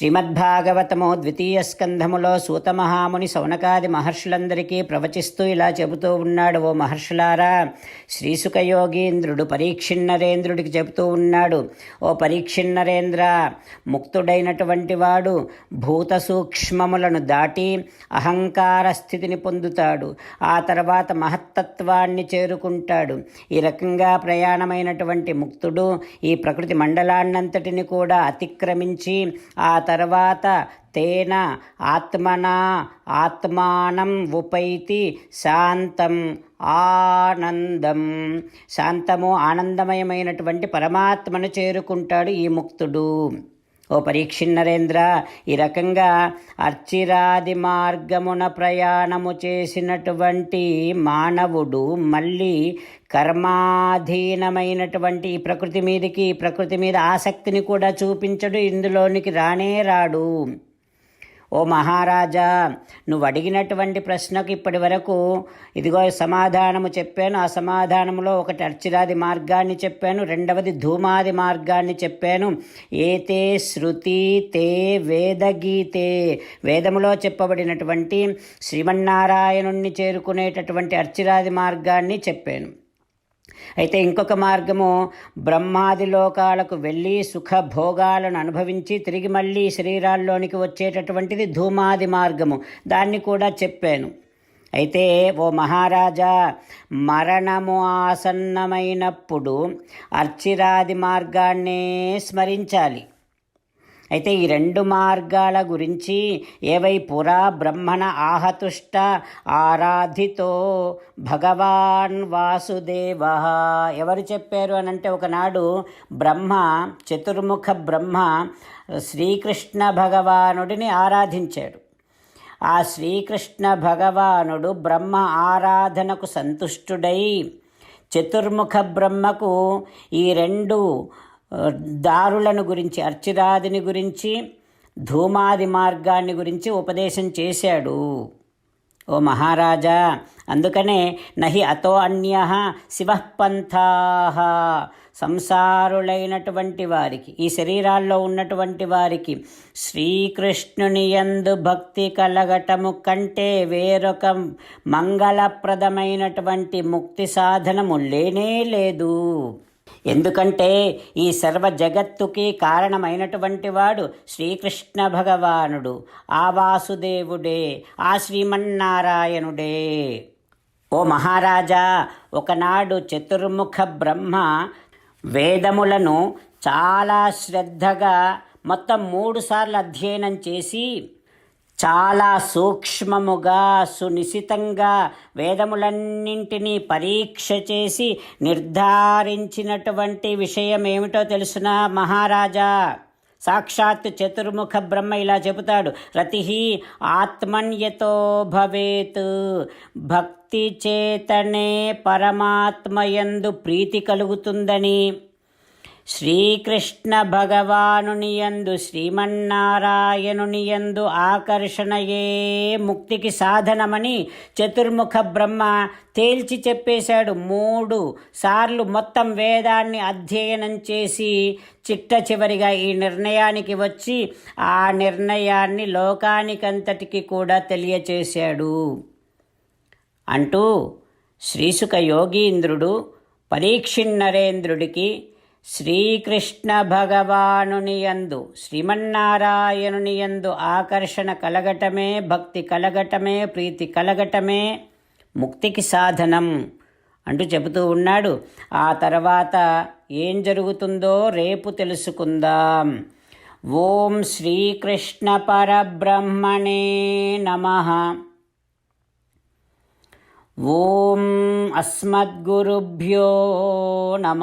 శ్రీమద్భాగవతము ద్వితీయ స్కంధములో సూతమహాముని సౌనకాది మహర్షులందరికీ ప్రవచిస్తూ ఇలా చెబుతూ ఉన్నాడు ఓ మహర్షులారా శ్రీసుఖయోగీంద్రుడు పరీక్షిన్నరేంద్రుడికి చెబుతూ ఉన్నాడు ఓ పరీక్షిన్నరేంద్ర ముక్తుడైనటువంటి వాడు భూత సూక్ష్మములను దాటి అహంకార స్థితిని పొందుతాడు ఆ తర్వాత మహత్తత్వాన్ని చేరుకుంటాడు. ఈ రకంగా ప్రయాణమైనటువంటి ముక్తుడు ఈ ప్రకృతి మండలాన్నంతటిని కూడా అతిక్రమించి ఆ తర్వాత తేన ఆత్మనా ఆత్మానం ఉపైతి శాంతం ఆనందం. శాంతము ఆనందమయమైనటువంటి పరమాత్మను చేరుకుంటాడు ఈ ముక్తుడు. ఓ పరీక్షిన్నరేంద్ర ఈ రకంగా అర్చిరాది మార్గమున ప్రయాణము చేసినటువంటి మానవుడు మళ్ళీ కర్మాధీనమైనటువంటి ఈ ప్రకృతి మీదకి ఈ ప్రకృతి మీద ఆసక్తిని కూడా చూపించడు ఇందులోనికి రానే రాడు. ఓ మహారాజా నువ్వు అడిగినటువంటి ప్రశ్నకు ఇప్పటి వరకు ఇదిగో సమాధానము చెప్పాను. ఆ సమాధానంలో ఒకటి అర్చిరాది మార్గాన్ని చెప్పాను. రెండవది ధూమాది మార్గాన్ని చెప్పాను. ఏతే శృతి తే వేదగీతే. వేదములో చెప్పబడినటువంటి శ్రీమన్నారాయణుణ్ణి చేరుకునేటటువంటి అర్చిరాది మార్గాన్ని చెప్పాను. అయితే ఇంకొక మార్గము బ్రహ్మాది లోకాలకు వెళ్ళి సుఖ భోగాలను అనుభవించి తిరిగి మళ్ళీ శరీరాల్లోనికి వచ్చేటటువంటిది ధూమాది మార్గము. దాన్ని కూడా చెప్పాను. అయితే ఓ మహారాజా మరణము ఆసన్నమైనప్పుడు అర్చిరాది మార్గాన్నే స్మరించాలి. అయితే ఈ రెండు మార్గాల గురించి ఏవై పురా బ్రహ్మణ ఆహతుష్ట ఆరాధితో భగవాన్ వాసుదేవ? ఎవరు చెప్పారు అని అంటే ఒకనాడు బ్రహ్మ చతుర్ముఖ బ్రహ్మ శ్రీకృష్ణ భగవానుడిని ఆరాధించాడు. ఆ శ్రీకృష్ణ భగవానుడు బ్రహ్మ ఆరాధనకు సంతుష్టుడై చతుర్ముఖ బ్రహ్మకు ఈ రెండు దారులను గురించి అర్చిరాదిని గురించి ధూమాది మార్గాన్ని గురించి ఉపదేశం చేశాడు. ఓ మహారాజా అందుకనే నహి అతో అన్య శివపంథా. సంసారులైనటువంటి వారికి ఈ శరీరాల్లో ఉన్నటువంటి వారికి శ్రీకృష్ణుని యందు భక్తి కలగటము కంటే వేరొక మంగళప్రదమైనటువంటి ముక్తి సాధనము లేనే లేదు. ఎందుకంటే ఈ సర్వ జగత్తుకి కారణమైనటువంటి వాడు శ్రీకృష్ణ భగవానుడు ఆ వాసుదేవుడే ఆ శ్రీమన్నారాయణుడే. ఓ మహారాజా ఒకనాడు చతుర్ముఖ బ్రహ్మ వేదములను చాలా శ్రద్ధగా మొత్తం మూడుసార్లు అధ్యయనం చేసి చాలా సూక్ష్మముగా సునిశితంగా వేదములన్నింటినీ పరీక్ష చేసి నిర్ధారించినటువంటి విషయం ఏమిటో తెలుసిన మహారాజా? సాక్షాత్ చతుర్ముఖ బ్రహ్మ ఇలా చెబుతాడు. రతి ఆత్మన్యతో భవేత్. భక్తి చేతనే పరమాత్మయందు ప్రీతి కలుగుతుందని. శ్రీకృష్ణ భగవానుని యందు శ్రీమన్నారాయణుని యందు ఆకర్షణయే ముక్తికి సాధనమని చతుర్ముఖ బ్రహ్మ తేల్చి చెప్పేశాడు. మూడు సార్లు మొత్తం వేదాన్ని అధ్యయనం చేసి చిట్ట చివరిగా ఈ నిర్ణయానికి వచ్చి ఆ నిర్ణయాన్ని లోకానికంతటికి కూడా తెలియచేశాడు. అంటూ శ్రీసుక యోగీంద్రుడు పరీక్షిన్నరేంద్రుడికి శ్రీకృష్ణ భగవానుని యందు శ్రీమన్నారాయణుని యందు ఆకర్షణ కలగటమే భక్తి కలగటమే ప్రీతి కలగటమే ముక్తికి సాధనం అంటూ చెబుతూ ఉన్నాడు. ఆ తర్వాత ఏం జరుగుతుందో రేపు తెలుసుకుందాం. ఓం శ్రీకృష్ణ పరబ్రహ్మణే నమః. ఓం అస్మద్గురుభ్యో నమ.